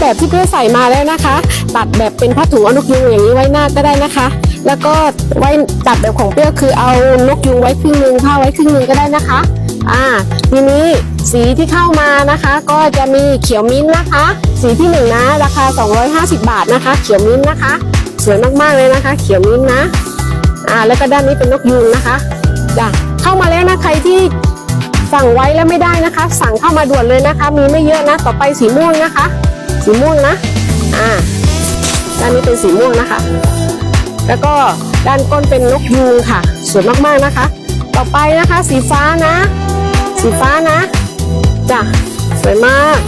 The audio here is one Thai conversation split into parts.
แบบที่เพื่อใส่มาแล้วนะคะ ตัดแบบเป็นผ้าถุงเอานกยุงอย่างนี้ไว้หน้าก็ได้นะคะ แล้วก็ไว้ตัดแบบของเปรี้ยวคือเอานกยุงไว้ครึ่งหนึงผ้าไว้ครึ่งหนึงก็ได้นะคะ อ่าทีนี้สีที่เข้ามานะคะ ก็จะมีเขียวมิ้นนะคะ สีที่หนึ่งนะราคา 250 บาทนะคะ เขียวมิ้นนะคะ สวยมากๆเลยนะคะ เขียวมิ้นนะอ่าแล้วก็ด้านนี้เป็นนกยุงนะคะจ้ะเข้ามาแล้วนะใครที่สั่งไว้แล้วไม่ได้นะคะ สั่งเข้ามาด่วนเลยนะคะ มีไม่เยอะนะต่อไปสีม่วงนะคะ สีม่วงนะ อ่า ด้านนี้เป็นสีม่วงนะคะ แล้วก็ด้านก้นเป็นนกยูงค่ะ สวยมากๆนะคะ ต่อไปนะคะ สีฟ้านะ สีฟ้านะ จ้ะ สวยมาก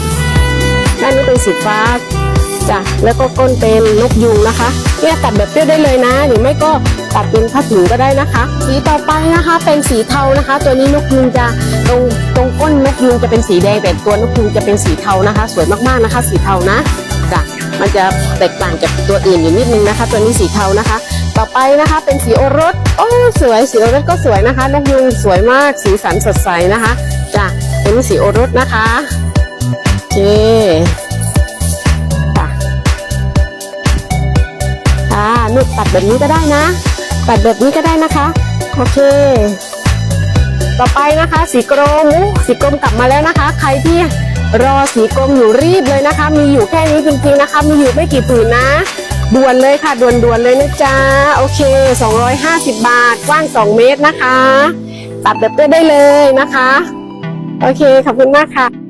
ด้านนี้เป็นสีฟ้า จ้ะ แล้วก็ก้นเป็นนกยูงนะคะเนี่ยตัดแบบเปรี้ยวได้เลยนะ หรือไม่ก็ตัดเป็นผ้าถุงก็ได้นะคะ สีต่อไปนะคะ เป็นสีเทานะคะ ตัวนี้นกยูงจะตรงตรงก้นนก ยูงจะเป็นสีแดงแต่ตัวนกยูงจะเป็นสีเทานะคะ สวยมากๆนะคะ สีเทานะจ้ะมันจะแตกต่างจากตัวอื่นอยู่นิดนึงนะคะ ตัวนี้สีเทานะคะ ต่อไปนะคะเป็นสีโอรสโอ้สวยสีโอรสก็สวยนะคะนกยูงสวยมากสีสันสดใสนะคะจ้ะเป็นสีโอรสนะคะโอเคค่ะค่ะนุกตัดแบบนี้ก็ได้นะ ตัดแบบนี้ก็ได้นะคะ โอเค ต่อไปนะคะ สีกรมูสีกรมกลับมาแล้วนะคะ ใครที่รอสีกรมอยู่รีบเลยนะคะ มีอยู่แค่นี้จริงๆนะคะ มีอยู่ไม่กี่ผืนนะด่วนเลยค่ะด่วนๆเลยนะจ๊ะโอเค 250 บาทกว้าง 2 เมตรนะคะ ตัดแบบเตื้อได้เลยนะคะ โอเคขอบคุณมากค่ะ